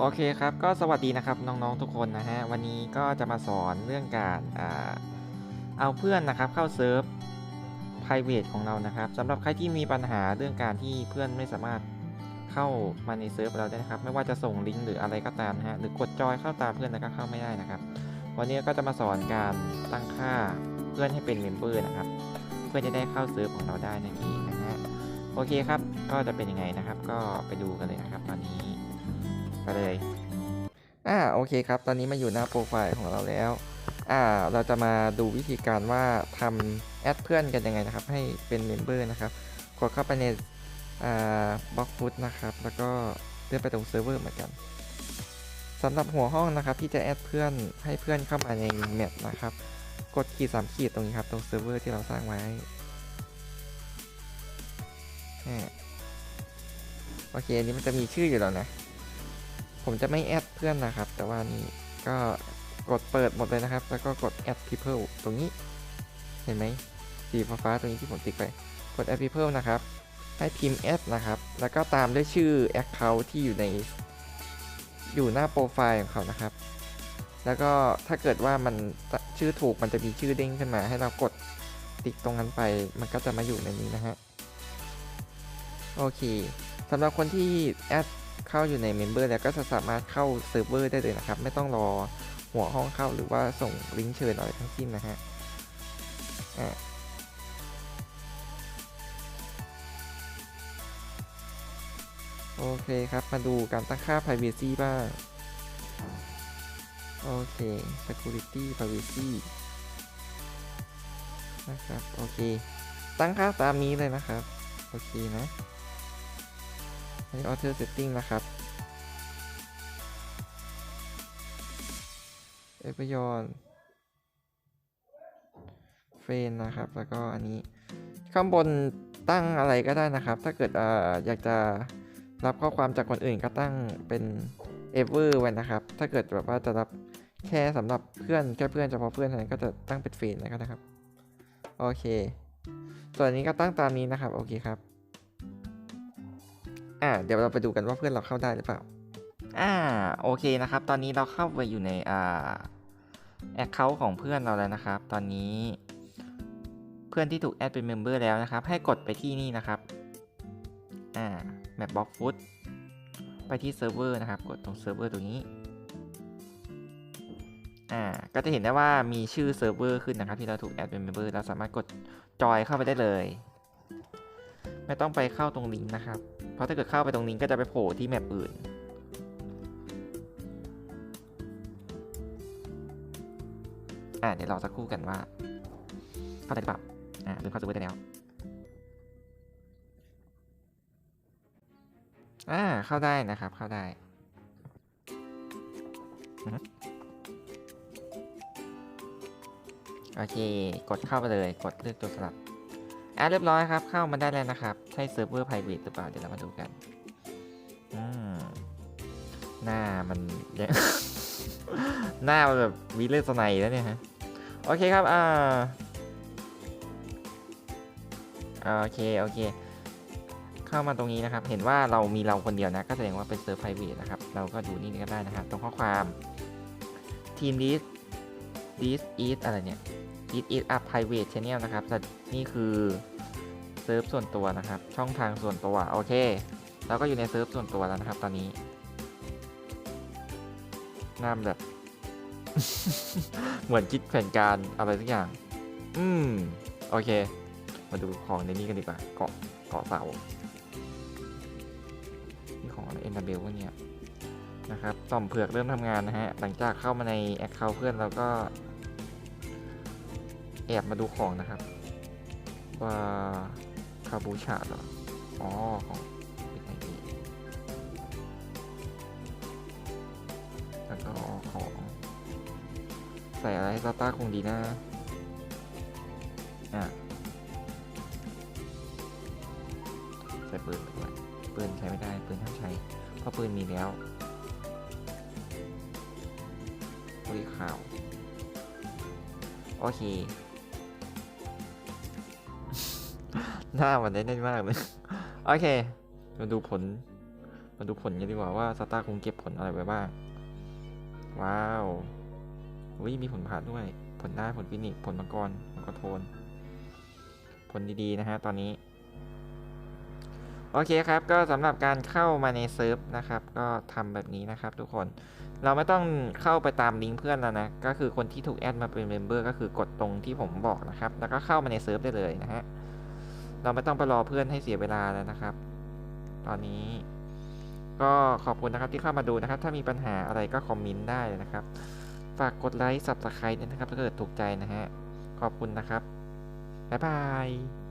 โอเคครับ ก็สวัสดีนะครับน้องๆทุกคนนะฮะ วันนี้ก็จะมาสอนเรื่องการอเอาเพื่อนนะครับเข้าเซิร์ฟ private ของเรานะครับสำหรับใครที่มีปัญหาเรื่องการที่เพื่อนไม่สามารถเข้ามาในเซิร์ฟเราได้นะครับ ไม่ว่าจะส่งลิงก์หรืออะไรก็ตามนะฮะหรือกดจอยเข้าตามเพื่อนแล้วก็เข้าไม่ได้นะครับ วันนี้ก็จะมาสอนการตั้งค่าเพื่อนให้เป็นเมมเบอร์นะครับ เพื่อจะได้เข้าเซิร์ฟของเราได้นั่นเองนะฮะโอเคครับก็จะเป็นยังไงนะครับ ก็ไปดูกันเลยนะครับตอนนี้ ไปเลย อ่าโอเคครับ ตอนนี้มาอยู่หน้าโปรไฟล์ของเราแล้ว อ่า เราจะมาดูวิธีการว่าทำแอดเพื่อนกันยังไงนะครับ ให้เป็นเมมเบอร์นะครับ กดเข้าไปในอ่าบล็อกฟุตนะครับ แล้วก็เลื่อนไปตรงเซิร์ฟเวอร์เหมือนกันสำหรับหัวห้องนะครับที่จะแอดเพื่อนให้เพื่อนเข้ามาในแมปนะครับ กดขีดสามขีดตรงนี้ครับตรงเซิร์ฟเวอร์ที่เราสร้างไว้โอเคอันนี้มันจะมีชื่ออยู่แล้วนะ ผมจะไม่แอดเพื่อนนะครับ แต่ว่านี่ก็กดเปิดหมดเลยนะครับ แล้วก็กด add people ตรงนี้ เห็นไหมสีฟ้าๆตรงนี้ที่ผมติ๊กไป กด add people นะครับ ให้พิมพ์ add นะครับ แล้วก็ตามด้วยชื่อ account ที่อยู่ใน อยู่หน้าโปรไฟล์ของเขานะครับ แล้วก็ถ้าเกิดว่ามันชื่อถูกมันจะมีชื่อเด้งขึ้นมา ให้เรากดติ๊กตรงนั้นไป มันก็จะมาอยู่ในนี้นะฮะ โอเคสำหรับคนที่แอด เข้าอยู่ในเมมเบอร์แล้วก็จะสามารถเข้าเซิร์ฟเวอร์ได้เลยนะครับ ไม่ต้องรอหัวห้องเข้าหรือว่าส่งลิงก์เชิญอะไรทั้งสิ้นนะฮะอะโอเคครับ มาดูการตั้งค่า privacy บ้าง โอเค security privacy นะครับ โอเค ตั้งค่าตามนี้เลยนะครับ โอเคนะ นนี้ auto setting นะครับ เอ v ยอนเฟนนะครับ แล้วก็อันนี้ข้างบนตั้งอะไรก็ได้นะครับ ถ้าเกิดเอออยากจะรับข้อความจากคนอื่นก็ตั้งเป็น ever ไว้นะครับ ถ้าเกิดแบบว่าจะรับแค่สำหรับเพื่อนแค่เพื่อนเฉพาะเพื่อนเท่านั้นก็จะตั้งเป็นเฟนนะครับ โอเค ส่วนนี้ก็ตั้งตามนี้นะครับ โอเคครับ อ่าเดี๋ยวเราไปดูกันว่าเพื่อนเราเข้าได้หรือเปล่า อ่าโอเคนะครับ ตอนนี้เราเข้าไปอยู่ในอ่าแอคเคาท์ของเพื่อนเราแล้วนะครับ ตอนนี้ เพื่อนที่ถูกแอดเป็นเมมเบอร์แล้วนะครับ ให้กดไปที่นี่นะครับอ่าแมปบล็อกฟุตไปที่เซิร์ฟเวอร์นะครับ กดตรงเซิร์ฟเวอร์ตรงนี้อ่าก็จะเห็นได้ว่ามีชื่อเซิร์ฟเวอร์ขึ้นนะครับที่เราถูกแอดเป็นเมมเบอร์เราสามารถกดจอยเข้าไปได้เลย ไม่ต้องไปเข้าตรงลิงก์นะครับ เพราะถ้าเกิดเข้าไปตรงลิงก์ก็จะไปโผล่ที่แมปอื่น อ่าเดี๋ยวเราสักครู่กันว่าเข้าได้หรือเปล่าอ่าเริ่มเข้าเซิร์ฟเวอร์ได้แล้วอ่าเข้าได้นะครับเข้าได้โอเค กดเข้าไปเลย กดเลือกตัวสลับ อ่าเรียบร้อยครับ เข้ามาได้แล้วนะครับ ใช่เซิร์ฟเวอร์ private หรือเปล่า เดี๋ยวเรามาดูกันอืมหน้ามันยังหน้ามันแบบวิเลสไนแล้วเนี่ยฮะ โอเคครับ อ่า โอเค โอเค เข้ามาตรงนี้นะครับ เห็นว่าเรามีเราคนเดียวนะ ก็แสดงว่าเป็นเซิร์ฟ private นะครับ เราก็ดูนี่ก็ได้นะครับ ตรงข้อความ team this this is อะไรเนี่ย this is a private channel นะครับ นี่คือเซิร์ฟส่วนตัวนะครับ ช่องทางส่วนตัว โอเค เราก็อยู่ในเซิร์ฟส่วนตัวแล้วนะครับ ตอนนี้หน้าแบบ เหมือนคิดแผนการอะไรสักอย่าง อืม โอเค มาดูของในนี้กันดีกว่า เกาะ เกาะเสานี่ของเอ็นดาเบลวะเนี่ยนะครับ ต่อมเผือกเริ่มทำงานนะฮะ หลังจากเข้ามาในแอคเคาท์เพื่อนเราก็ แอบมาดูของนะครับ ว่าคาบูชาเหรอ อ๋อ ของเป็นไงดีแล้วก็ของใส่อะไรให้ซาต้าคงดีนะ อะ ใส่ปืนด้วยปืนใช้ไม่ได้ ปืนห้ามใช้ เพราะปืนมีแล้วบริข่าว โอเค หน้ามันได้แน่นมากเลย โอเค มาดูผล มาดูผลกันดีกว่าว่าสตาร์คงเก็บผลอะไรไว้บ้าง ว้าววิมีผลผ่านด้วย ผลได้ผลฟินิกผลมังกรมังกรโทน ผลดีๆนะฮะตอนนี้ โอเคครับ ก็สำหรับการเข้ามาในเซิร์ฟนะครับ ก็ทำแบบนี้นะครับทุกคน เราไม่ต้องเข้าไปตามลิงก์เพื่อนแล้วนะ ก็คือคนที่ถูกแอดมาเป็นเมมเบอร์ก็คือกดตรงที่ผมบอกนะครับ แล้วก็เข้ามาในเซิร์ฟได้เลยนะฮะ เราไม่ต้องไปรอเพื่อนให้เสียเวลาแล้วนะครับ ตอนนี้ ก็ขอบคุณนะครับที่เข้ามาดูนะครับ ถ้ามีปัญหาอะไรก็คอมเมนต์ได้เลยนะครับ ฝากกดไลค์ subscribe ด้วยนะครับ ถ้าเกิดถูกใจนะฮะ ขอบคุณนะครับ บ๊ายบาย